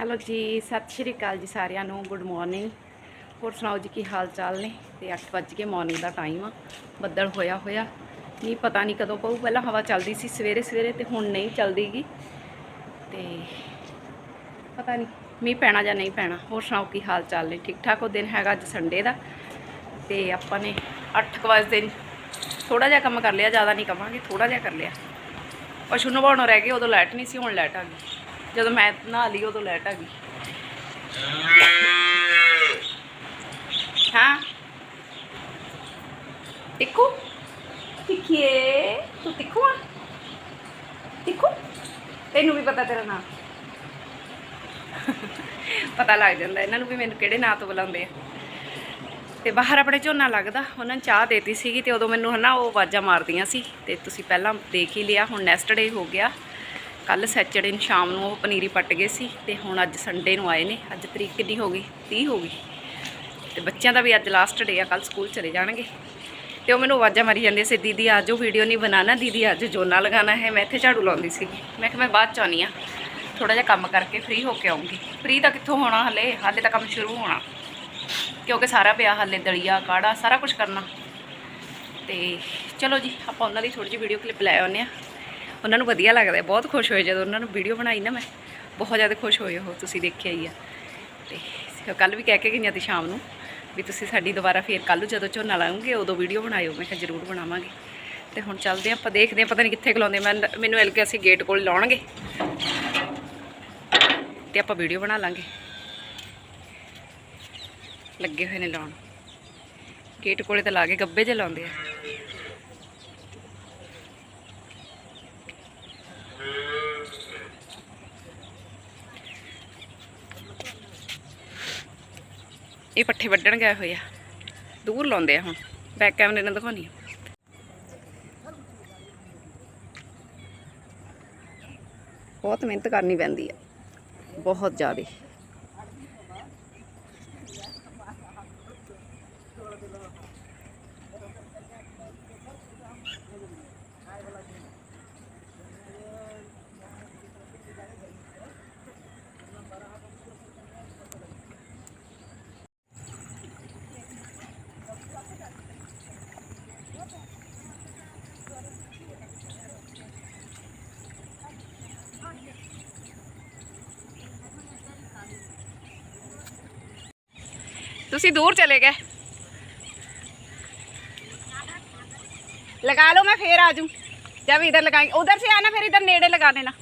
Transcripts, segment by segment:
Hello ਜੀ, ਸਤਿ ਸ਼੍ਰੀ ਅਕਾਲ ਜੀ ਸਾਰਿਆਂ ਨੂੰ ਗੁੱਡ ਮਾਰਨਿੰਗ ਹੋਰ ਸੁਣਾਓ ਜੀ, ਕੀ ਹਾਲ ਚਾਲ ਨੇ? ਤੇ 8 ਵੱਜ ਕੇ ਮਾਰਨਿੰਗ ਦਾ ਟਾਈਮ ਆ, ਬੱਦਲ ਹੋਇਆ ਹੋਇਆ ਨਹੀਂ ਪਤਾ ਨਹੀਂ ਕਦੋਂ ਪਊ, ਪਹਿਲਾਂ ਹਵਾ ਚੱਲਦੀ ਸੀ ਸਵੇਰੇ ਸਵੇਰੇ ਤੇ ਹੁਣ ਨਹੀਂ ਚੱਲਦੀਗੀ। ਤੇ ਪਤਾ ਨਹੀਂ ਮੀਂਹ ਪੈਣਾ ਜਾਂ ਨਹੀਂ ਪੈਣਾ, ਹੋਰ ਸੁਣਾਓ ਕੀ ਹਾਲ ਚਾਲ ਨੇ? ਠੀਕ ਠਾਕ ਉਹ ਦਿਨ ਹੈਗਾ ਅੱਜ ਸੰਡੇ ਦਾ। ਤੇ ਆਪਾਂ ਨੇ 8 ਵਜੇ ਦਿਨ ਥੋੜਾ ਜਿਹਾ ਕੰਮ ਕਰ ਲਿਆ, ਜ਼ਿਆਦਾ ਨਹੀਂ ਕਵਾਂਗੇ ਥੋੜਾ ਜਿਹਾ ਕਰ ਲਿਆ। ਪਸ਼ੂ ਨਵਾਉਣੋਂ ਰਹਿ ਗਏ, ਉਦੋਂ ਲਾਈਟ ਨਹੀਂ ਸੀ, ਹੁਣ ਲਾਈਟ ਆ ਗਈ। ਜਦੋਂ ਮੈਂ ਨਹਾ ਲਈ, ਉਦੋਂ ਲਾਈਟ ਆ ਗਈ। ਹਾਂ। ਟਿੱਕੂ ਟਿੱਕੀਏ ਤੂੰ ਟਿੱਕੂ ਆ? ਟਿੱਕੂ ਤੈਨੂੰ ਵੀ ਪਤਾ ਤੇਰਾ ਨਾਮ ਪਤਾ ਲੱਗ ਜਾਂਦਾ, ਇਹਨਾਂ ਨੂੰ ਵੀ ਮੈਨੂੰ ਕਿਹੜੇ ਨਾਂ ਤੋਂ ਬੁਲਾਉਂਦੇ ਆ। ਤੇ ਬਾਹਰ ਆਪਣੇ ਝੋਨਾ ਲੱਗਦਾ, ਉਹਨਾਂ ਨੇ ਚਾਹ ਦੇਤੀ ਸੀਗੀ ਤੇ ਉਦੋਂ ਮੈਨੂੰ ਹਨਾ ਉਹ ਆਵਾਜ਼ਾਂ ਮਾਰਦੀਆਂ ਸੀ। ਤੇ ਤੁਸੀਂ ਪਹਿਲਾਂ ਦੇਖ ਹੀ ਲਿਆ, ਹੁਣ ਨੈਕਸਟ ਡੇ ਹੋ ਗਿਆ। ਕੱਲ ਸੈਚਰਡੇ ਨੂੰ ਸ਼ਾਮ ਨੂੰ ਉਹ ਪਨੀਰੀ ਪੱਟ ਗਏ ਸੀ ਤੇ ਹੁਣ ਅੱਜ ਸੰਡੇ ਨੂੰ ਆਏ ਨੇ। ਅੱਜ ਤਰੀਕ ਕਿੰਨੀ ਹੋ ਗਈ? 30 ਹੋ ਗਈ। ਤੇ ਬੱਚਿਆਂ ਦਾ ਵੀ ਅੱਜ ਲਾਸਟ ਡੇ ਆ ਕੱਲ ਸਕੂਲ ਚਲੇ ਜਾਣਗੇ। ਤੇ ਉਹ ਮੈਨੂੰ ਆਵਾਜ਼ਾਂ ਮਾਰੀ ਜਾਂਦੇ ਸੀ, ਦੀਦੀ ਅੱਜ ਉਹ ਵੀਡੀਓ ਨਹੀਂ ਬਣਾਣਾ ਦੀਦੀ ਅੱਜ ਜੋਨਾ ਲਗਾਣਾ ਹੈ। ਮੈਂ ਇੱਥੇ ਝਾੜੂ ਲਾਉਂਦੀ ਸੀਗੀ। ਮੈਂ ਕਿਹਾ, ਮੈਂ ਬਾਅਦ ਚ ਆਉਂਦੀ ਆ ਥੋੜਾ ਜਿਹਾ ਕੰਮ ਕਰਕੇ ਫ੍ਰੀ ਹੋ ਕੇ ਆਉਂਗੀ। ਫ੍ਰੀ ਤਾਂ ਕਿੱਥੋਂ ਹੋਣਾ ਹਲੇ? ਹਾਲੇ ਤਾਂ ਕੰਮ ਸ਼ੁਰੂ ਹੋਣਾ। ਕਿਉਂਕਿ ਸਾਰਾ ਪਿਆ ਹਾਲੇ, ਦਲੀਆ, ਕਾੜਾ, ਸਾਰਾ ਕੁਝ ਕਰਨਾ। ਤੇ ਚਲੋ ਜੀ, ਆਪਾਂ ਉਹਨਾਂ ਦੀ ਥੋੜੀ ਜਿਹੀ ਵੀਡੀਓ ਕਲਿੱਪ ਲੈ ਆਉਂਦੇ ਆ ਉਹਨਾਂ ਨੂੰ ਵਧੀਆ ਲੱਗਦਾ ਬਹੁਤ ਖੁਸ਼ ਹੋਏ ਜਦੋਂ ਉਹਨਾਂ ਨੂੰ ਵੀਡੀਓ ਬਣਾਈ ਨਾ ਮੈਂ। ਬਹੁਤ ਜ਼ਿਆਦਾ ਖੁਸ਼ ਹੋਏ ਉਹ ਤੁਸੀਂ ਦੇਖਿਆ ਹੀ ਆ। ਤੇ ਕੱਲ ਵੀ ਕਹਿ ਕੇ ਗਈਆਂ ਤੇ ਸ਼ਾਮ ਨੂੰ ਵੀ ਤੁਸੀਂ ਸਾਡੀ ਦੁਬਾਰਾ ਫੇਰ ਕੱਲ ਨੂੰ ਜਦੋਂ ਝੋਨਾ ਲਾਉਂਗੇ, ਉਦੋਂ ਵੀਡੀਓ ਬਣਾਇਓ। ਮੈਂ ਕਿਹਾ ਜ਼ਰੂਰ ਬਣਾਵਾਂਗੇ। ਤੇ ਹੁਣ ਚੱਲਦੇ ਹਾਂ ਆਪਾਂ, ਦੇਖਦੇ ਹਾਂ ਪਤਾ ਨਹੀਂ ਕਿੱਥੇ ਖਲਾਉਂਦੇ ਮੈਂ ਮੈਨੂੰ ਐਲ ਕੇ ਅਸੀਂ ਗੇਟ ਕੋਲ ਲਾਉਣਗੇ। ਤੇ ਆਪਾਂ ਵੀਡੀਓ ਬਣਾ ਲਾਂਗੇ। ਲੱਗੇ ਹੋਏ ਨੇ ਲਾਉਣ। ਗੇਟ ਕੋਲੇ ਤਾਂ ਲਾ ਕੇ ਗੱਬੇ ਜੇ ਲਾਉਂਦੇ ਆ। ਇਹ ਪੱਠੇ ਵੱਢਣ ਗਏ ਹੋਏ ਆ। ਦੂਰ ਲਾਉਂਦੇ ਆ ਹੁਣ। ਬੈਕ ਕੈਮਰੇ ਨਾਲ ਦਿਖਾਉਣੀ ਆ। ਬਹੁਤ ਮਿਹਨਤ ਕਰਨੀ ਪੈਂਦੀ ਆ। ਬਹੁਤ ਜ਼ਿਆਦਾ। ਤੁਸੀਂ दूर चले गए लगा लो मैं फिर आ जाऊं जब इधर लगाएंगे उधर से आना फिर इधर नेड़े लगा देना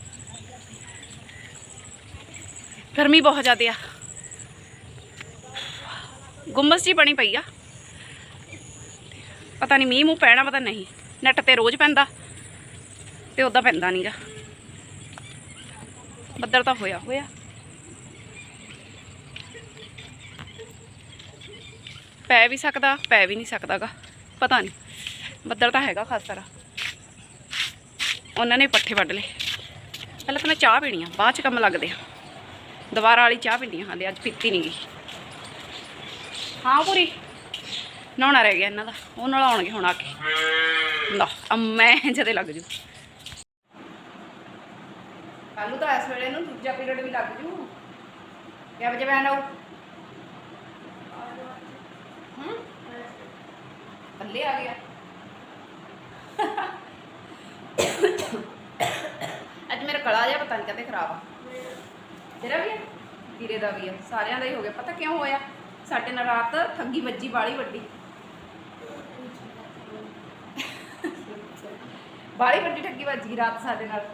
गर्मी बहुत ज़्यादा आ ਗੁੰਮਸ ਜੀ ਬਣੀ ਪਈ ਆ ਪਤਾ ਨਹੀਂ ਮੀਂਹ ਮੂੰਹ ਪੈਣਾ ਪਤਾ ਨਹੀਂ ਨੈਟ ਤੇ ਰੋਜ਼ ਪੈਂਦਾ ਤੇ ਉਦਾਂ ਪੈਂਦਾ ਨਹੀਂਗਾ ਬੱਦਲ ਤਾਂ ਹੋਇਆ ਹੋਇਆ। ਪੈ ਵੀ ਸਕਦਾ, ਪੈ ਵੀ ਨਹੀਂ ਸਕਦਾਗਾ। ਪਤਾ ਨਹੀਂ ਬੱਦਲ ਤਾਂ ਹੈਗਾ ਖਾਸ ਤਰ੍ਹਾਂ ਉਹਨਾਂ ਨੇ ਪੱਠੇ ਵੱਢ ਲਏ। ਪਹਿਲਾਂ ਤਾਂ ਮੈਂ ਚਾਹ ਪੀਣੀ ਆ, ਬਾਅਦ ਚ ਕੰਮ ਲੱਗਦੇ ਆ। ਦੁਬਾਰਾ ਵਾਲੀ ਚਾਹ ਪੀਣੀ ਆ, ਹਾਲੇ ਅੱਜ ਪੀਤੀ ਨਹੀਂ ਗਈ ਹਾਂ ਪੂਰੀ। ਨਹਾਉਣਾ ਰਹਿ ਗਿਆ ਇਹਨਾਂ ਦਾ, ਉਹ ਨਲਾਉਣਗੇ ਹੁਣ ਆ ਕੇ। ਨਾ ਮੈਂ ਜਦੇ ਲੱਗ ਜੂ। ਕੱਲੂ ਤਾਂ ਇਸ ਵੇਲੇ ਨੂੰ ਦੂਜਾ ਪੀਰੀਅਡ ਵੀ ਲੱਗ ਜੂ। ਕਿਆ ਵਜੇ ਮੈਂ ਆਉ ਹੂੰ? ਥੱਲੇ ਆ ਗਿਆ। ਅੱਜ ਮੇਰਾ ਗਲਾ ਜਿਹਾ ਪਤਾ ਨਹੀਂ ਕਦੇ ਖਰਾਬ ਆ। ਤੇਰਾ ਵੀ ਆ? ਵੀਰੇ ਦਾ ਵੀ ਆ। ਸਾਰਿਆਂ ਦਾ ਹੀ ਹੋ ਗਿਆ। ਪਤਾ ਕਿਉਂ ਹੋਇਆ? ਸਾਡੇ ਨਾਲ ਰਾਤ ਠੱਗੀ ਵੱਜੀ ਵਾਲੀ ਵੱਡੀ। ਬਾਲੀ ਵੱਡੀ ਠੱਗੀ ਵੱਜ ਗਈ ਰਾਤ ਸਾਡੇ ਨਾਲ।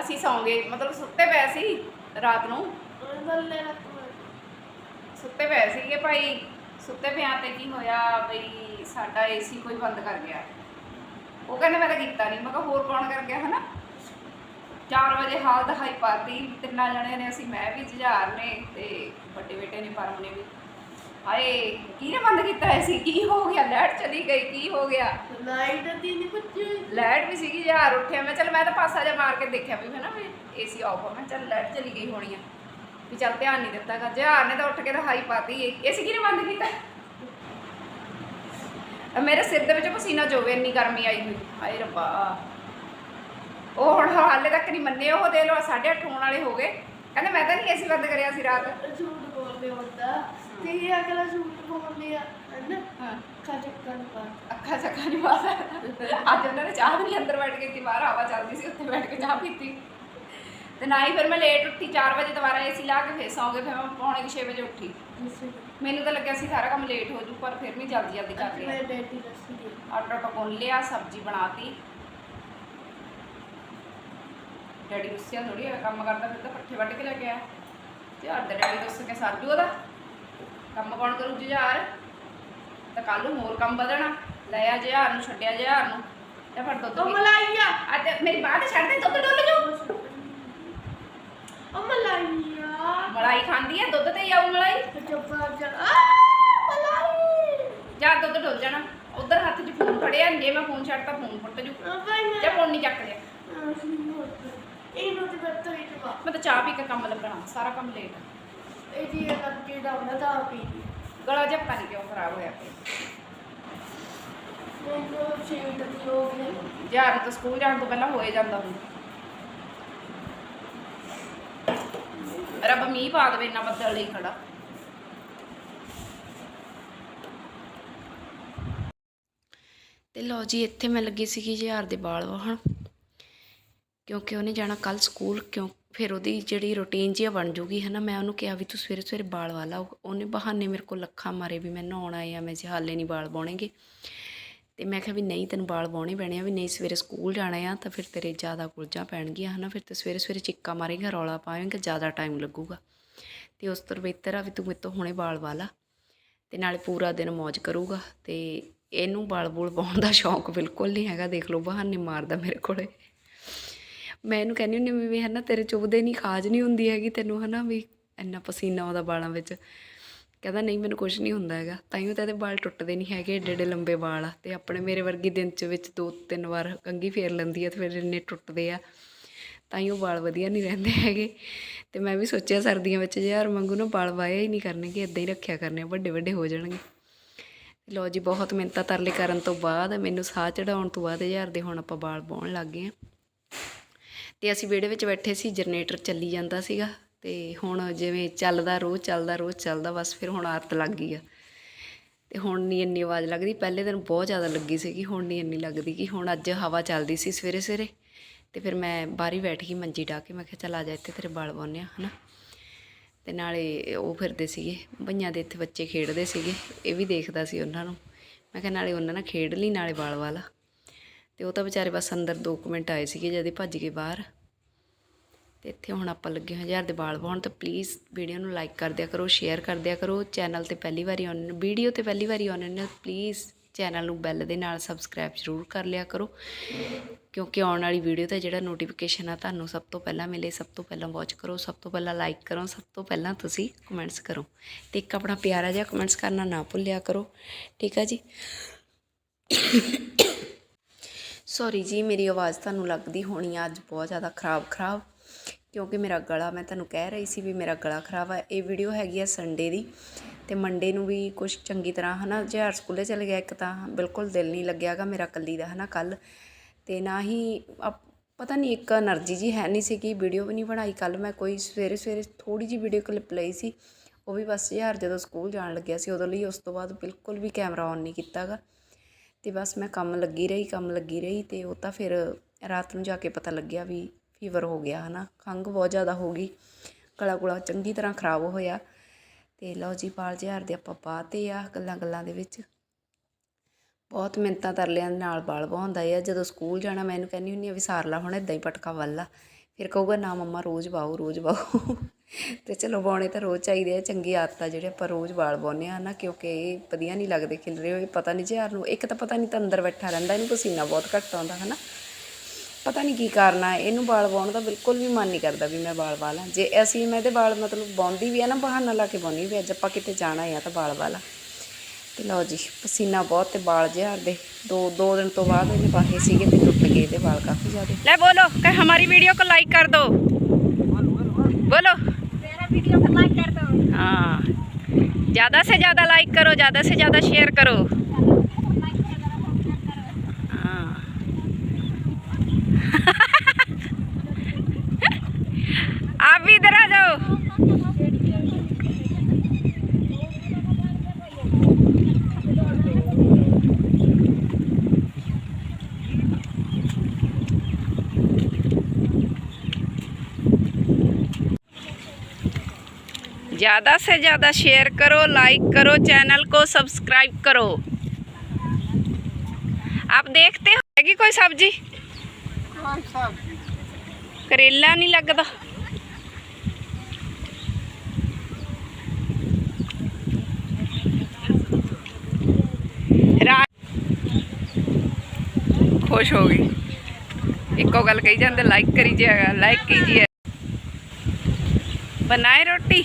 ਅਸੀਂ ਸੌਂ ਗਏ ਮਤਲਬ ਸੁੱਤੇ ਪਏ ਸੀ ਰਾਤ ਨੂੰ। ਸੁੱਤੇ ਪਏ ਸੀਗੇ ਭਾਈ ਸੁੱਤੇ ਪਿਆਂ ਤੇ ਕੀ ਹੋਇਆ ਬਈ ਸਾਡਾ ਏਸੀ ਕੋਈ ਬੰਦ ਕਰ ਗਿਆ। ਉਹ ਕਹਿੰਦੇ ਮੈਂ ਤਾਂ ਕੀਤਾ ਨਹੀਂ ਮੈਂ ਕਿਹਾ ਹੋਰ ਕੌਣ ਕਰ ਗਿਆ ਹਨਾ? 4 ਵਜੇ ਹਾਲ ਦਹਾਈ ਪਾਤੀ ਤਿੰਨਾਂ ਜਣੇ ਨੇ ਅਸੀਂ ਮੈਂ ਵੀ ਜੁਝਾਰ ਨੇ ਤੇ ਵੱਡੇ ਬੇਟੇ ਨੇ ਪਰਮ ਨੇ ਵੀ। ਹਾਏ ਕਿਹਨੇ ਬੰਦ ਕੀਤਾ ਏਸੀ ਕੀ ਹੋ ਗਿਆ? ਲਾਈਟ ਚਲੀ ਗਈ ਕੀ ਹੋ ਗਿਆ? ਲਾਈਟ ਦੀ ਨਹੀਂ ਪੁੱਛੀ ਲਾਈਟ ਵੀ ਸੀਗੀ ਯਾਰ ਉੱਠਿਆ ਮੈਂ ਚਲ ਮੈਂ ਤਾਂ ਪਾਸਾ ਜਿਹਾ ਮਾਰ ਕੇ ਦੇਖਿਆ ਵੀ ਹਨਾ ਵੀ ਏਸੀ ਆਫ ਆ। ਮੈਂ ਚੱਲ ਲਾਈਟ ਚਲੀ ਗਈ ਹੋਣੀ ਆ। ਵੀ ਚੱਲ ਧਿਆਨ ਨਹੀਂ ਦਿੱਤਾ ਗਾ ਜਹਾਰ ਨੇ ਤਾਂ ਉੱਠ ਕੇ ਤਾਂ ਹਾਈ ਪਾਤੀ ਏਸੀ ਕਿਹਨੇ ਬੰਦ ਕੀਤਾ? ਮੇਰੇ ਸਿਰ ਦੇ ਵਿੱਚ ਪਸੀਨਾ ਚੋਵੇ ਇੰਨੀ ਗਰਮੀ ਆਈ ਹੋਈ। ਹਾਏ ਰੱਬਾ। ਉਹ ਹੁਣ ਹਾਲੇ ਤੱਕ ਨਹੀਂ ਮੰਨੇ ਉਹ ਦੇ ਲੋ 8:30 ਹੋਣ ਵਾਲੇ ਹੋ ਗਏ। ਕਹਿੰਦਾ ਮੈਂ ਤਾਂ ਨਹੀਂ ਏਸੀ ਬੰਦ ਕਰਿਆ ਸੀ ਰਾਤ। ਝੂਠ ਬੋਲਦੇ ਹੁੰਦਾ ਤੇ ਇਹ ਅਗਲਾ ਝੂਠ ਬੋਲਦੇ ਆ ਹਨਾ? ਹਾਂ। ਅੱਖਾਂ ਚੱਕਣ ਪਾ ਅੱਖਾਂ ਚੱਕਾ ਨਹੀਂ ਪਾਸ ਅੱਜ ਉਹਨਾਂ ਨੇ ਚਾਹ ਵੀ ਨਹੀਂ ਅੰਦਰ ਬੈਠ ਕੇ ਪੀਤੀ ਬਾਹਰ ਹਵਾ ਚੱਲਦੀ ਸੀ ਉੱਥੇ ਬੈਠ ਕੇ ਚਾਹ ਪੀਤੀ। ਤੇ ਨਾ ਹੀ ਫਿਰ ਮੈਂ ਲੇਟ ਉੱਠੀ 4 ਵਜੇ ਦੁਬਾਰਾ ਏਸੀ ਲਾ ਕੇ ਫੇਰ ਸੌਂ ਗਏ ਫਿਰ ਮੈਂ ਪੌਣੇ 6 ਵਜੇ ਉੱਠੀ। ਮੈਨੂੰ ਤਾਂ ਲੱਗਿਆ ਸੀ ਸਾਰਾ ਕੰਮ ਲੇਟ ਹੋ ਜੂ ਪਰ ਫਿਰ ਵੀ ਜਲਦੀ ਜਲਦੀ ਕਰ ਲਿਆ। ਮੈਂ ਡੈਡੀ ਦੱਸੀ ਗਈ ਆਟਾ ਆਟਾ ਗੁੰਨ ਲਿਆ ਸਬਜ਼ੀ ਬਣਾਤੀ। ਡੈਡੀ ਰੁੱਸਿਆ ਥੋੜੀ ਕੰਮ ਕਰਦਾ ਫਿਰ ਤਾਂ ਪੱਠੇ ਵੱਢ ਕੇ ਲੈ ਕੇ ਆਇਆ। ਜੁਝਾਰ ਦਾ ਡੈਡੀ ਦੱਸ ਕੇ ਸਾਜੂ ਉਹਦਾ। ਕੰਮ ਕੌਣ ਕਰੂ ਜੁਝਾਰ? ਤਾਂ ਕੱਲ ਨੂੰ ਹੋਰ ਕੰਮ ਵਧਣਾ। ਲੈ ਆ ਜੁਝਾਰ ਨੂੰ ਛੱਡਿਆ ਜੁਝਾਰ ਨੂੰ। ਤੇ ਫਿਰ ਦੁੱਧ ਉਹ ਮਲਾਈਆ ਅੱਜ ਮੇਰੀ ਬਾਹ ਤੇ ਛੱਡ ਦੇ ਦੁੱਧ ਡੋਲ ਜੋ। ਉਹ ਮਲਾਈਆ ਮਲਾਈ ਖਾਂਦੀ ਹੈ ਦੁੱਧ ਤੇ ਹੀ ਆਉ ਮਲਾਈ। ਜਾ ਆ ਮਲਾਈ। ਜਾਂ ਦੁੱਧ ਡੁੱਲ ਜਾਣਾ। ਉਧਰ ਹੱਥ 'ਚ ਫੋਨ ਫੜਿਆ ਜੇ ਮੈਂ ਫੋਨ ਛੱਡਤਾ ਫੋਨ ਫੁੱਟ ਜੂ। ਜਾਂ ਫੋਨ ਨਹੀਂ ਚੱਕ ਲਿਆ। ਇਹਨੂੰ ਤੇ ਬੱਤੋ ਹੀ ਮੈਂ ਤਾਂ ਚਾਹ ਪੀ ਕੇ ਕੰਮ ਲੱਗਣਾ ਸਾਰਾ ਕੰਮ ਲੇਟ ਇਹ ਜੀ ਇਹ ਕਰਕੇ ਡਾਉਣਾ ਤਾਂ ਪੀ ਲਈ। ਗਲਾ ਜਿਹਾ ਪਤਾ ਨਹੀਂ ਕਿਉਂ ਖਰਾਬ ਹੋਇਆ ਪਿਆ? ਮੈਨੂੰ ਛੇਵੀਂ ਤੱਕ ਹੋ ਗਏ। ਯਾਰ ਤਾਂ ਸਕੂਲ ਜਾਣ ਤੋਂ ਪਹਿਲਾਂ ਹੋਏ ਜਾਂਦਾ ਹੁਣ। ਰੱਬ ਮੀਂਹ ਪਾ ਦੇਵੇ ਇੰਨਾ ਬੱਦਲ ਲਈ ਖੜਾ। ਤੇ ਲਓ ਜੀ ਇੱਥੇ ਮੈਂ ਲੱਗੀ ਸੀਗੀ ਯਾਰ ਦੇ ਵਾਲ ਵਾਹਣ। ਕਿਉਂਕਿ ਉਹਨੇ ਜਾਣਾ ਕੱਲ ਸਕੂਲ ਕਿਉਂ ਫਿਰ ਉਹਦੀ ਜਿਹੜੀ ਰੁਟੀਨ ਜਿਹੀ ਬਣ ਜੂਗੀ ਹੈ ਨਾ ਮੈਂ ਉਹਨੂੰ ਕਿਹਾ ਵੀ ਤੂੰ ਸਵੇਰੇ ਸਵੇਰੇ ਵਾਲ ਵਾਲਾ ਉਹਨੇ ਬਹਾਨੇ ਮੇਰੇ ਕੋਲ ਲੱਖਾਂ ਮਾਰੇ ਵੀ ਮੈਂ ਨਹਾਉਣ ਆਏ ਆ, ਮੈਂ ਜੀ ਹਾਲੇ ਨਹੀਂ ਬਾਲ ਬਾਉਣੇਗੇ ਤੇ ਮੈਂ ਕਿਹਾ ਵੀ ਨਹੀਂ, ਤੈਨੂੰ ਬਾਲ ਬਾਉਣੇ ਪੈਣੇ ਆ ਵੀ ਨਹੀਂ, ਸਵੇਰੇ ਸਕੂਲ ਜਾਣਾ ਆ ਤਾਂ ਫਿਰ ਤੇਰੇ ਜ਼ਿਆਦਾ ਗੁਲਜਾਂ ਪੈਣਗੀਆਂ, ਹਨਾ? ਫਿਰ ਤੇ ਸਵੇਰੇ ਸਵੇਰੇ ਚਿੱਕਾ ਮਾਰੇਗਾ, ਰੌਲਾ ਪਾਵੇਂਗਾ, ਜ਼ਿਆਦਾ ਟਾਈਮ ਲੱਗੂਗਾ। ਤੇ ਉਸ ਤੋਂ ਬਿਹਤਰ ਆ ਵੀ ਤੂੰ ਮੇਤੋਂ ਤੋਂ ਹੁਣੇ ਵਾਲ ਵਾਲਾ, ਤੇ ਨਾਲੇ ਪੂਰਾ ਦਿਨ ਮौज ਕਰੂਗਾ। ਤੇ ਇਹਨੂੰ ਬਾਲ ਬੂਲ ਪਾਉਣ ਦਾ ਸ਼ੌਂਕ ਬਿਲਕੁਲ ਨਹੀਂ ਹੈਗਾ, ਦੇਖ ਲਓ, ਬਹਾਨੇ ਮਾਰਦਾ ਮੇਰੇ ਕੋਲੇ। ਮੈਂ ਇਹਨੂੰ ਕਹਿੰਦੀ ਹੁੰਦੀ ਹਾਂ ਵੀ ਹਨਾ ਤੇਰੇ ਚੁੱਭਦੇ ਨਹੀਂ ਖਾਜ ਨਹੀਂ ਹੁੰਦੀ ਹੈਗੀ ਤੈਨੂੰ ਹਨਾ ਵੀ ਇੰਨਾ ਪਸੀਨਾ ਆਉਂਦਾ ਬਾਲਾਂ ਵਿੱਚ। ਕਹਿੰਦਾ ਨਹੀਂ, ਮੈਨੂੰ ਕੁਝ ਨਹੀਂ ਹੁੰਦਾ ਹੈਗਾ। ਤਾਂ ਤਾਈਓ ਤਾਂ ਇਹਦੇ ਵਾਲ ਟੁੱਟਦੇ ਨਹੀਂ ਹੈਗੇ, ਏਡੇ ਏਡੇ ਲੰਬੇ ਵਾਲ ਆ। ਤੇ ਆਪਣੇ ਮੇਰੇ ਵਰਗੀ ਦਿਨ ਚ ਵਿੱਚ ਦੋ ਤਿੰਨ ਵਾਰ ਕੰਘੀ ਫੇਰ ਲੈਂਦੀ ਆ ਤੇ ਫਿਰ ਇੰਨੇ ਟੁੱਟਦੇ ਆ। ਤਾਂ ਹੀ ਉਹ ਵਾਲ ਵਧੀਆ ਨਹੀਂ ਰਹਿੰਦੇ ਹੈਗੇ। ਤੇ ਮੈਂ ਵੀ ਸੋਚਿਆ ਸਰਦੀਆਂ ਵਿੱਚ ਯਾਰ ਮੰਗੂ ਨਾ ਵਾਲ ਵਾਇਆ ਹੀ ਨਹੀਂ ਕਰਨੇ ਕਿ ਇਦਾਂ ਹੀ ਰੱਖਿਆ ਕਰਨੇ ਵੱਡੇ ਵੱਡੇ ਹੋ ਜਾਣਗੇ। ਲੋ ਜੀ, ਬਹੁਤ ਮਿਹਨਤਾਂ ਤਰਲੇ ਕਰਨ ਤੋਂ ਬਾਅਦ ਮੈਨੂੰ ਸਾਹ ਚੜਾਉਣ ਤੋਂ ਬਾਅਦ ਯਾਰ ਦੇ ਹੁਣ ਆਪਾਂ ਵਾਲ ਪਾਉਣ ਲੱਗ ਗਏ ਆ। ਤੇ ਅਸੀਂ ਵਿਹੜੇ ਵਿੱਚ ਬੈਠੇ ਸੀ, ਜਨਰੇਟਰ ਚੱਲੀ ਜਾਂਦਾ ਸੀਗਾ ਤੇ ਹੁਣ ਜਿਵੇਂ ਚੱਲਦਾ ਰੋਜ਼ ਚੱਲਦਾ ਰੋਜ਼, ਚੱਲਦਾ ਬਸ ਫਿਰ ਹੁਣ ਆਦਤ ਲੱਗ ਗਈ ਆ। ਤੇ ਹੁਣ ਨਹੀਂ ਇੰਨੀ ਆਵਾਜ਼ ਲੱਗਦੀ, ਪਹਿਲੇ ਦਿਨ ਬਹੁਤ ਜ਼ਿਆਦਾ ਲੱਗੀ ਸੀਗੀ, ਹੁਣ ਨਹੀਂ ਇੰਨੀ ਲੱਗਦੀ ਕਿ ਹੁਣ ਅੱਜ ਹਵਾ ਚੱਲਦੀ ਸੀ ਸਵੇਰੇ ਸਵੇਰੇ। ਤੇ ਫਿਰ ਮੈਂ ਬਾਹਰ ਹੀ ਬੈਠ ਗਈ, ਮੰਜੀ ਢਾ ਕੇ, ਮੈਂ ਕਿਹਾ ਚੱਲ ਆ ਜਾ ਇੱਥੇ ਤੇਰੇ ਵਾਲ ਪਾਉਂਦੇ ਆ, ਹਨਾ। ਤੇ ਨਾਲੇ ਉਹ ਫਿਰਦੇ ਸੀਗੇ ਭਈਆਂ ਦੇ ਇੱਥੇ ਬੱਚੇ ਖੇਡਦੇ ਸੀਗੇ, ਇਹ ਵੀ ਦੇਖਦਾ ਸੀ ਉਹਨਾਂ ਨੂੰ। ਮੈਂ ਕਿਹਾ ਨਾਲੇ ਉਹਨਾਂ ਨਾਲ ਖੇਡ ਲਈ ਨਾਲੇ ਬਾਲ ਵਾਲਾ। ਤੇ ਉਹ ਤਾਂ ਵਿਚਾਰੇ ਬਸ ਅੰਦਰ 2 ਮਿੰਟ ਆਏ ਸੀਗੇ ਜਦ ਇਹ ਭੱਜ ਗਏ ਬਾਹਰ। ਤੇ ਇੱਥੇ ਹੁਣ ਆਪਾਂ ਲੱਗੇ ਹਾਂ ਹਜ਼ਾਰ ਦੇ ਵਾਲ ਪਾਉਣ ਤਾਂ ਪਲੀਜ਼ ਵੀਡੀਓ ਨੂੰ ਲਾਈਕ ਕਰ ਦਿਆ ਕਰੋ ਸ਼ੇਅਰ ਕਰ ਦਿਆ ਕਰੋ। ਚੈਨਲ ਤੇ ਪਹਿਲੀ ਵਾਰੀ ਆਉਣ ਵੀਡੀਓ ਤੇ ਪਹਿਲੀ ਵਾਰੀ ਆਉਣ ਨੇ ਪਲੀਜ਼ ਚੈਨਲ ਨੂੰ ਬੈਲ ਦੇ ਨਾਲ ਸਬਸਕ੍ਰਾਈਬ ਜ਼ਰੂਰ ਕਰ ਲਿਆ ਕਰੋ। ਕਿਉਂਕਿ ਆਉਣ ਵਾਲੀ ਵੀਡੀਓ ਦਾ ਜਿਹੜਾ ਨੋਟੀਫਿਕੇਸ਼ਨ ਆ ਤੁਹਾਨੂੰ ਸਭ ਤੋਂ ਪਹਿਲਾਂ ਮਿਲੇ, ਸਭ ਤੋਂ ਪਹਿਲਾਂ ਵਾਚ ਕਰੋ, ਸਭ ਤੋਂ ਪਹਿਲਾਂ ਲਾਈਕ ਕਰੋ, ਸਭ ਤੋਂ ਪਹਿਲਾਂ ਤੁਸੀਂ ਕਮੈਂਟਸ ਕਰੋ। ਤੇ ਇੱਕ ਆਪਣਾ ਪਿਆਰਾ ਜਿਹਾ ਕਮੈਂਟਸ ਕਰਨਾ ਨਾ ਭੁੱਲਿਆ ਕਰੋ, ਠੀਕ ਆ ਜੀ? ਸੌਰੀ ਜੀ, ਮੇਰੀ ਆਵਾਜ਼ ਤੁਹਾਨੂੰ ਲੱਗਦੀ ਹੋਣੀ ਆ ਅੱਜ ਬਹੁਤ ਜ਼ਿਆਦਾ ਖਰਾਬ ਖਰਾਬ, ਕਿਉਂਕਿ ਮੇਰਾ ਗਲਾ, ਮੈਂ ਤੁਹਾਨੂੰ ਕਹਿ ਰਹੀ ਸੀ ਵੀ ਮੇਰਾ ਗਲਾ ਖਰਾਬ ਆ। ਇਹ ਵੀਡੀਓ ਹੈਗੀ ਆ ਸੰਡੇ ਦੀ ਤੇ ਮੰਡੇ ਨੂੰ ਵੀ ਕੁਝ ਚੰਗੀ ਤਰ੍ਹਾਂ, ਹਨਾ ਜਿਹਾਰ ਸਕੂਲੇ ਚਲੇ ਗਿਆ ਇੱਕ ਤਾਂ ਬਿਲਕੁਲ ਦਿਲ ਨਹੀਂ ਲੱਗਿਆਗਾ ਮੇਰਾ ਕੱਲੀ ਦਾ, ਹਨਾ ਕੱਲ ਤੇ ਨਾ ਹੀ ਪਤਾ ਨਹੀਂ, ਇੱਕ એનર્ਜੀ ਜੀ ਹੈ ਨਹੀਂ ਸੀ ਕਿ ਵੀਡੀਓ ਵੀ ਨਹੀਂ ਬਣਾਈ। ਕੱਲ ਮੈਂ ਕੋਈ ਸਵੇਰੇ ਸਵੇਰੇ ਥੋੜੀ ਜੀ ਵੀਡੀਓ ਕਲਿੱਪ ਲਈ ਸੀ, ਉਹ ਵੀ ਬਸ ਯਾਰ ਜਦੋਂ ਸਕੂਲ ਜਾਣ ਲੱਗਿਆ ਸੀ ਉਦੋਂ ਲਈ ਉਸ ਤੋਂ ਬਾਅਦ ਬਿਲਕੁਲ ਵੀ ਕੈਮਰਾ ਔਨ ਨਹੀਂ ਕੀਤਾਗਾ ਅਤੇ ਬਸ ਮੈਂ ਕੰਮ ਲੱਗੀ ਰਹੀ, ਕੰਮ ਲੱਗੀ ਰਹੀ ਅਤੇ ਉਹ ਤਾਂ ਫਿਰ ਰਾਤ ਨੂੰ ਜਾ ਕੇ ਪਤਾ ਲੱਗਿਆ ਵੀ ਫੀਵਰ ਹੋ ਗਿਆ ਹੈ ਨਾ ਖੰਘ ਬਹੁਤ ਜ਼ਿਆਦਾ ਹੋ ਗਈ, ਗਲਾ ਗੁਲਾ ਚੰਗੀ ਤਰ੍ਹਾਂ ਖਰਾਬ ਹੋਇਆ ਅਤੇ ਲਓ ਜੀ ਪਾਲ ਜਿਹਾਰ ਦੇ ਆਪਾਂ ਪਾਤੇ ਆ ਗੱਲਾਂ ਗੱਲਾਂ ਦੇ ਵਿੱਚ। ਬਹੁਤ ਮਿੰਤਾਂ ਤਰਲਿਆਂ ਦੇ ਨਾਲ ਬਾਲ ਬਹਾਉਂਦਾ ਆ, ਜਦੋਂ ਸਕੂਲ ਜਾਣਾ ਮੈਂ ਇਹਨੂੰ ਕਹਿੰਦੀ ਹੁੰਦੀ ਆ ਵੀ ਸਾਰ ਲਾ ਹੁਣ ਇਦਾਂ ਹੀ ਪਟਕਾ ਵੱਲ ਵੱਲਾ। ਫਿਰ ਕਹੂਗਾ, ਨਾ ਮੰਮਾ, ਰੋਜ਼ ਪਾਓ ਰੋਜ਼ ਪਾਓ ਤੇ ਚਲੋ ਬਾਉਣੇ ਤਾਂ ਰੋਜ਼ ਚਾਹੀਦੇ ਆ, ਚੰਗੀ ਆਦਤ ਆ ਜਿਹੜੇ ਆਪਾਂ ਰੋਜ਼ ਵਾਲ ਪਾਉਂਦੇ ਆ ਨਾ, ਕਿਉਂਕਿ ਇਹ ਵਧੀਆ ਨਹੀਂ ਲੱਗਦੇ ਖਿਲ ਖਿਲਰੇ ਹੋਏ, ਪਤਾ ਨਹੀਂ ਯਾਰ ਨੂੰ ਇੱਕ ਤਾਂ ਪਤਾ ਨਹੀਂ ਤਾਂ ਅੰਦਰ ਬੈਠਾ ਰਹਿੰਦਾ, ਇਹਨੂੰ ਪਸੀਨਾ ਬਹੁਤ ਘੱਟ ਆਉਂਦਾ, ਹਨਾ? ਪਤਾ ਨਹੀਂ ਕੀ ਕਾਰਨ ਇਹਨੂੰ ਵਾਲ ਵਾਉਣ ਦਾ ਬਿਲਕੁਲ ਵੀ ਮਨ ਨਹੀਂ ਕਰਦਾ ਵੀ ਮੈਂ ਵਾਲ ਵਾਲਾਂ, ਜੇ ਅਸੀਂ ਮੈਂ ਇਹਦੇ ਵਾਲ ਮਤਲਬ ਵਾਉਂਦੀ ਵੀ ਆ ਨਾ, ਬਹਾਨਾ ਲਾ ਕੇ ਵਾਉਂਦੀ ਵੀ ਅੱਜ ਆਪਾਂ ਕਿਤੇ ਜਾਣਾ ਆ ਤਾਂ ਵਾਲ ਵਾਲਾ। ਤੇ ਲਓ ਜੀ ਪਸੀਨਾ ਬਹੁਤ ਤੇ ਵਾਲ ਜਿਹਾਰ ਦੇ ਦੋ ਦੋ ਦਿਨ ਤੋਂ ਬਾਅਦ ਇਹਨੇ ਪਾਹੇ ਸੀਗੇ ਤੇ ਟੁੱਟ ਗਏ ਇਹਦੇ ਵਾਲ ਕਾਫੀ ਜ਼ਿਆਦਾ ਲੈ ਬੋਲੋ ਕਿ ਹਮਾਰੀ ਵੀਡੀਓ को लाइक कर दो बोलो ਮੇਰਾ ਵੀਡੀਓ को लाइक कर दो हाँ ज़्यादा से ज़्यादा लाइक करो ज़्यादा से ज़्यादा शेयर करो हाँ आप भी ਜੀ ਇਧਰ ਆ ज़्यादा से ज़्यादा शेयर करो लाइक करो चैनल को सब्सक्राइब करो। आप देखते हो? हैगी कोई सब्ज़ी? करेला नहीं लगता। खुश हो गई। इको गल कही जाते लाइक करी जाएगा लाइक कीजिए बनाए रोटी।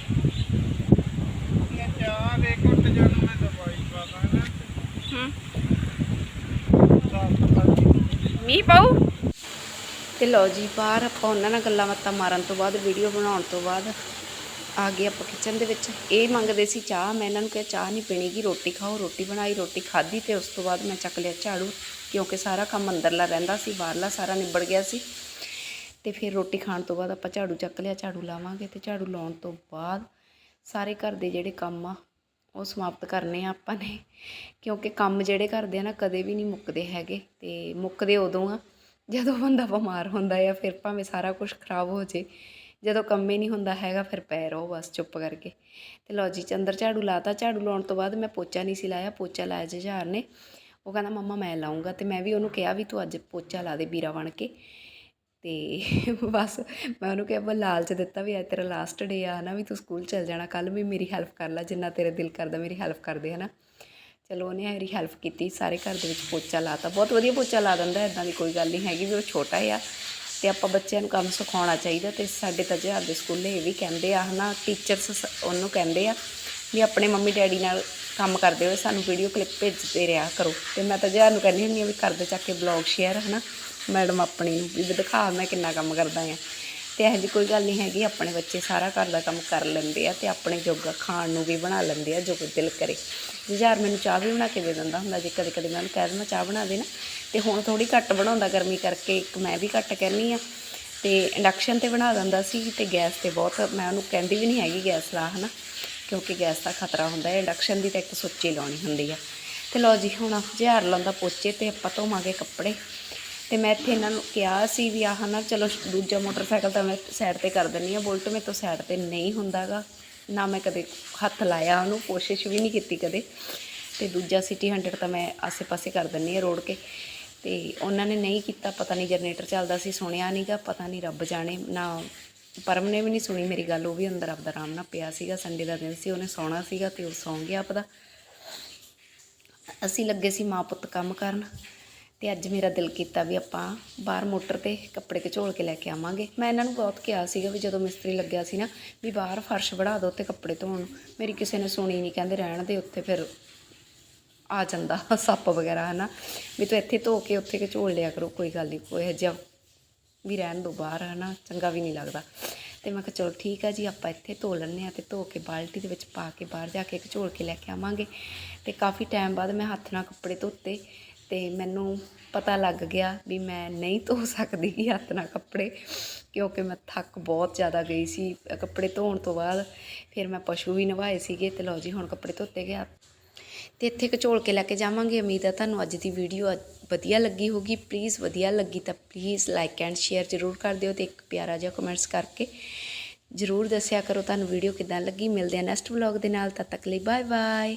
ਮੀਂਹ ਪਾਉ ਤੇ ਲਓ ਜੀ, ਬਾਹਰ ਆਪਾਂ ਉਹਨਾਂ ਨਾਲ ਗੱਲਾਂ ਬਾਤਾਂ ਮਾਰਨ ਤੋਂ ਬਾਅਦ ਵੀਡੀਓ ਬਣਾਉਣ ਤੋਂ ਬਾਅਦ ਆ ਗਏ ਆਪਾਂ ਕਿਚਨ ਦੇ ਵਿੱਚ। ਇਹ ਮੰਗਦੇ ਸੀ ਚਾਹ, ਮੈਂ ਇਹਨਾਂ ਨੂੰ ਕਿਹਾ ਚਾਹ ਨਹੀਂ ਪੀਣੀਗੀ ਰੋਟੀ ਖਾਓ, ਰੋਟੀ ਬਣਾਈ, ਰੋਟੀ ਖਾਧੀ ਤੇ ਉਸ ਤੋਂ ਬਾਅਦ ਮੈਂ ਚੱਕ ਲਿਆ ਝਾੜੂ, ਕਿਉਂਕਿ ਸਾਰਾ ਕੰਮ ਅੰਦਰਲਾ ਰਹਿੰਦਾ ਸੀ, ਬਾਹਰਲਾ ਸਾਰਾ ਨਿਬੜ ਗਿਆ ਸੀ। ਤੇ ਫਿਰ ਰੋਟੀ ਖਾਣ ਤੋਂ ਬਾਅਦ ਆਪਾਂ ਝਾੜੂ ਚੱਕ ਲਿਆ, ਝਾੜੂ ਲਾਵਾਂਗੇ ਤੇ ਝਾੜੂ ਲਾਉਣ ਤੋਂ ਬਾਅਦ ਸਾਰੇ ਘਰ ਦੇ ਜਿਹੜੇ ਕੰਮ ਆ ਉਹ ਸਮਾਪਤ ਕਰਨੇ ਆ ਆਪਾਂ ਨੇ। ਕਿਉਂਕਿ ਕੰਮ ਜਿਹੜੇ ਕਰਦੇ ਆ ਨਾ, ਕਦੇ ਵੀ ਨਹੀਂ ਮੁੱਕਦੇ ਹੈਗੇ। ਤੇ ਮੁੱਕਦੇ ਉਦੋਂ ਆ, ਜਦੋਂ ਬੰਦਾ ਬਿਮਾਰ ਹੁੰਦਾ ਆ, ਫਿਰ ਭਾਵੇਂ ਸਾਰਾ ਕੁਝ ਖਰਾਬ ਹੋ ਜੇ। ਜਦੋਂ ਕੰਮ ਹੀ ਨਹੀਂ ਹੁੰਦਾ ਹੈਗਾ, ਫਿਰ ਪੈ ਰਹੋ ਬਸ ਚੁੱਪ ਕਰਕੇ। ਤੇ ਲਓ ਜੀ, ਚੰਦਰ ਝਾੜੂ ਲਾਤਾ। ਝਾੜੂ ਲਾਉਣ ਤੋਂ ਬਾਅਦ ਮੈਂ ਪੋਚਾ ਨਹੀਂ ਸੀ ਲਾਇਆ। ਪੋਚਾ ਲਾਇਆ ਜੁਝਾਰ ਨੇ। ਉਹ ਕਹਿੰਦਾ, ਮੰਮਾ, ਮੈਂ ਲਾਉਂਗਾ ਤੇ ਮੈਂ ਵੀ ਉਹਨੂੰ ਕਿਹਾ ਵੀ, ਤੂੰ ਅੱਜ ਪੋਚਾ ਲਾ ਦੇ ਵੀਰਾ ਬਣ ਕੇ। ਅਤੇ ਬਸ ਮੈਂ ਉਹਨੂੰ ਕਿਹਾ ਬਸ ਲਾਲਚ ਦਿੱਤਾ ਵੀ ਅੱਜ ਤੇਰਾ ਲਾਸਟ ਡੇ ਆ ਹੈ ਨਾ ਵੀ ਤੂੰ ਸਕੂਲ ਚਲ ਜਾਣਾ, ਕੱਲ੍ਹ ਵੀ ਮੇਰੀ ਹੈਲਪ ਕਰ ਲੈ, ਜਿੰਨਾ ਤੇਰਾ ਦਿਲ ਕਰਦਾ ਮੇਰੀ ਹੈਲਪ ਕਰਦੇ ਨਾ ਚਲੋ ਉਹਨੇ ਮੇਰੀ ਹੈਲਪ ਕੀਤੀ, ਸਾਰੇ ਘਰ ਦੇ ਵਿੱਚ ਪੋਚਾ ਲਾਤਾ। ਬਹੁਤ ਵਧੀਆ ਪੋਚਾ ਲਾ ਦਿੰਦਾ ਇਦਾਂ ਦੀ ਕੋਈ ਗੱਲ ਨਹੀਂ ਹੈਗੀ ਵੀ ਉਹ ਛੋਟਾ ਆ ਤੇ ਆਪਾਂ ਬੱਚਿਆਂ ਨੂੰ ਕੰਮ ਸਿਖਾਉਣਾ ਚਾਹੀਦਾ ਤੇ ਸਾਡੇ ਤਾਂ ਜਹਾਰ ਦੇ ਸਕੂਲੇ ਇਹ ਵੀ ਕਹਿੰਦੇ ਆ ਹਨਾ ਟੀਚਰਸ ਉਹਨੂੰ ਕਹਿੰਦੇ ਆ ਵੀ ਆਪਣੇ ਮੰਮੀ ਡੈਡੀ ਨਾਲ ਕੰਮ ਕਰਦੇ ਹੋਏ ਸਾਨੂੰ ਵੀਡੀਓ ਕਲਿੱਪ ਭੇਜਦੇ ਰਿਹਾ ਕਰੋ। ਤੇ ਮੈਂ ਤਾਂ ਜਹਾਰ ਨੂੰ ਕਹਿੰਦੀ ਹੁੰਦੀ ਆ ਵੀ ਕਰਦੇ ਚੱਕ ਕੇ ਬਲੌਗ ਸ਼ੇਅਰ ਹਨਾ ਮੈਡਮ ਆਪਣੀ ਨੂੰ ਵੀ ਦਿਖਾ ਮੈਂ ਕਿੰਨਾ ਕੰਮ ਕਰਦਾ ਆ ਤੇ ਇਹੋ ਜਿਹੀ ਕੋਈ ਗੱਲ ਨਹੀਂ ਹੈਗੀ, ਆਪਣੇ ਬੱਚੇ ਸਾਰਾ ਘਰ ਦਾ ਕੰਮ ਕਰ ਲੈਂਦੇ ਆ ਤੇ ਆਪਣੇ ਜੋਗਾ ਖਾਣ ਨੂੰ ਵੀ ਬਣਾ ਲੈਂਦੇ ਆ, ਜੋ ਕੋਈ ਦਿਲ ਕਰੇ। ਜੁਝਾਰ ਮੈਨੂੰ ਚਾਹ ਵੀ ਬਣਾ ਕੇ ਦੇ ਦਿੰਦਾ ਹੁੰਦਾ, ਜੇ ਕਦੇ ਕਦੇ ਮੈਂ ਉਹਨੂੰ ਕਹਿ ਦਿੰਦਾ, ਚਾਹ ਬਣਾ ਦੇ ਨਾ। ਤੇ ਹੁਣ ਥੋੜੀ ਘੱਟ ਬਣਾਉਂਦਾ ਗਰਮੀ ਕਰਕੇ, ਇੱਕ ਮੈਂ ਵੀ ਘੱਟ ਕਹਿੰਦੀ ਆ ਤੇ ਇੰਡਕਸ਼ਨ ਤੇ ਬਣਾ ਦਿੰਦਾ ਸੀ ਤੇ ਗੈਸ ਤੇ ਬਹੁਤ, ਮੈਂ ਉਹਨੂੰ ਕਹਿੰਦੀ ਵੀ ਨਹੀਂ ਹੈਗੀ ਗੈਸ ਲਾ, ਹਨਾ। ਕਿਉਂਕਿ ਗੈਸ ਦਾ ਖਤਰਾ ਹੁੰਦਾ ਹੈ ਇੰਡਕਸ਼ਨ ਦੀ ਤਾਂ ਇੱਕ ਸੁੱਚੀ ਲਾਉਣੀ ਹੁੰਦੀ ਆ। ਤੇ ਲਓ ਜੀ, ਹੁਣ ਜੁਝਾਰ ਲਾਉਂਦਾ ਪੋਚੇ ਤੇ ਆਪਾਂ ਧੋਵਾਂਗੇ ਕੱਪੜੇ। ਤੇ ਮੈਂ ਇੱਥੇ ਇਹਨਾਂ ਨੂੰ ਕਿਹਾ ਸੀ ਵੀ ਆਹ ਨਾ ਚਲੋ ਦੂਜਾ ਮੋਟਰਸਾਈਕਲ ਤਾਂ ਮੈਂ ਸਾਈਡ ਤੇ ਕਰ ਦਿੰਨੀ ਆ ਬੁਲਟ ਮੇਰੇ ਤੋਂ ਸਾਈਡ ਤੇ ਨਹੀਂ ਹੁੰਦਾਗਾ। ਨਾ ਮੈਂ ਕਦੇ ਹੱਥ ਲਾਇਆ ਉਹਨੂੰ, ਕੋਸ਼ਿਸ਼ ਵੀ ਨਹੀਂ ਕੀਤੀ ਕਦੇ। ਤੇ ਦੂਜਾ ਸਿਟੀ 100 ਤਾਂ ਮੈਂ ਆਸੇ-ਪਾਸੇ ਕਰ ਦਿੰਨੀ ਆ ਰੋੜ ਕੇ। ਤੇ ਉਹਨਾਂ ਨੇ ਨਹੀਂ ਕੀਤਾ, ਪਤਾ ਨਹੀਂ ਜਨਰੇਟਰ ਚੱਲਦਾ ਸੀ, ਸੁਣਿਆ ਨਹੀਂਗਾ, ਪਤਾ ਨਹੀਂ ਰੱਬ ਜਾਣੇ। ਨਾ ਪਰਮ ਨੇ ਵੀ ਨਹੀਂ ਸੁਣੀ ਮੇਰੀ ਗੱਲ, ਉਹ ਵੀ ਅੰਦਰ ਆਪਦਾ ਆਰਾਮ ਨਾਲ ਪਿਆ ਸੀਗਾ। ਸੰਡੇ ਦਾ ਦਿਨ ਸੀ, ਉਹਨੇ ਸੌਣਾ ਸੀਗਾ ਤੇ ਉਹ ਸੌਂ ਗਿਆ ਆਪਦਾ। ਅਸੀਂ ਲੱਗੇ ਸੀ ਮਾਂ ਪੁੱਤ ਕੰਮ ਕਰਨ। ਤੇ ਅੱਜ ਮੇਰਾ ਦਿਲ ਕੀਤਾ ਵੀ ਆਪਾਂ ਬਾਹਰ ਮੋਟਰ ਤੇ ਕੱਪੜੇ ਘਚੋਲ ਕੇ ਲੈ ਕੇ ਆਵਾਂਗੇ। ਮੈਂ ਇਹਨਾਂ ਨੂੰ ਬਹੁਤ ਕਿਹਾ ਸੀਗਾ ਵੀ ਜਦੋਂ ਮਿਸਤਰੀ ਲੱਗਿਆ ਸੀ ਨਾ ਵੀ ਬਾਹਰ ਫਰਸ਼ ਬਣਾ ਦਿਓ ਤੇ ਕੱਪੜੇ ਧੋਣ। ਮੇਰੀ ਕਿਸੇ ਨੇ ਸੁਣੀ ਨਹੀਂ ਕਹਿੰਦੇ ਰਹਿਣ ਦੇ ਉੱਥੇ ਫਿਰ ਆ ਜਾਂਦਾ ਸੱਪ ਵਗੈਰਾ, ਹਨਾ। ਵੀ ਤੂੰ ਇੱਥੇ ਧੋ ਕੇ ਉੱਥੇ ਘਚੋਲ ਲਿਆ ਕਰੋ, ਕੋਈ ਗੱਲ ਨਹੀਂ ਕੋਈ ਜਿਹਾ ਵੀ ਰਹਿਣ ਦੋ ਬਾਹਰ, ਹਨਾ, ਚੰਗਾ ਵੀ ਨਹੀਂ ਲੱਗਦਾ। ਤੇ ਮੈਂ ਕਿਹਾ ਚਲੋ ਠੀਕ ਆ ਜੀ, ਆਪਾਂ ਇੱਥੇ ਧੋ ਲੈਂਦੇ ਆ ਤੇ ਧੋ ਕੇ ਬਾਲਟੀ ਦੇ ਵਿੱਚ ਪਾ ਕੇ ਬਾਹਰ ਜਾ ਕੇ ਘਚੋਲ ਕੇ ਲੈ ਕੇ ਆਵਾਂਗੇ। ਤੇ ਕਾਫੀ ਟਾਈਮ ਬਾਅਦ ਮੈਂ ਹੱਥ ਨਾਲ ਕੱਪੜੇ ਧੋਤੇ। ਤੇ ਮੈਨੂੰ ਪਤਾ ਲੱਗ ਗਿਆ ਵੀ ਮੈਂ ਨਹੀਂ ਧੋ ਸਕਦੀ ਗੀ ਹੱਥ ਨਾਲ ਕੱਪੜੇ, ਕਿਉਂਕਿ ਮੈਂ ਥੱਕ ਬਹੁਤ ਜ਼ਿਆਦਾ ਗਈ ਸੀ, ਕੱਪੜੇ ਧੋਣ ਤੋਂ ਬਾਅਦ। ਫਿਰ ਮੈਂ ਪਸ਼ੂ ਵੀ ਨਵਾਏ ਸੀਗੇ ਤੇ ਲਓ ਜੀ, ਹੁਣ ਕੱਪੜੇ ਧੋਤੇ ਗਿਆ ਤੇ ਇੱਥੇ ਘਚੋਲ ਕੇ ਲੈ ਕੇ ਜਾਵਾਂਗੇ। ਉਮੀਦ ਹੈ ਤੁਹਾਨੂੰ ਅੱਜ ਦੀ ਵੀਡੀਓ ਵਧੀਆ ਲੱਗੀ ਹੋਗੀ ਪਲੀਜ਼ ਵਧੀਆ ਲੱਗੀ ਤਾਂ ਪਲੀਜ਼ ਲਾਈਕ ਐਂਡ ਸ਼ੇਅਰ ਜ਼ਰੂਰ ਕਰ ਦਿਓ ਤੇ ਇੱਕ ਪਿਆਰਾ ਜਿਹਾ ਕਮੈਂਟਸ ਕਰਕੇ ਜ਼ਰੂਰ ਦੱਸਿਆ ਕਰੋ ਤੁਹਾਨੂੰ ਵੀਡੀਓ ਕਿਦਾਂ ਲੱਗੀ। ਮਿਲਦੇ ਆ ਨੈਕਸਟ ਵਲੌਗ ਦੇ ਨਾਲ। ਤਦ ਤੱਕ ਲਈ ਬਾਏ ਬਾਏ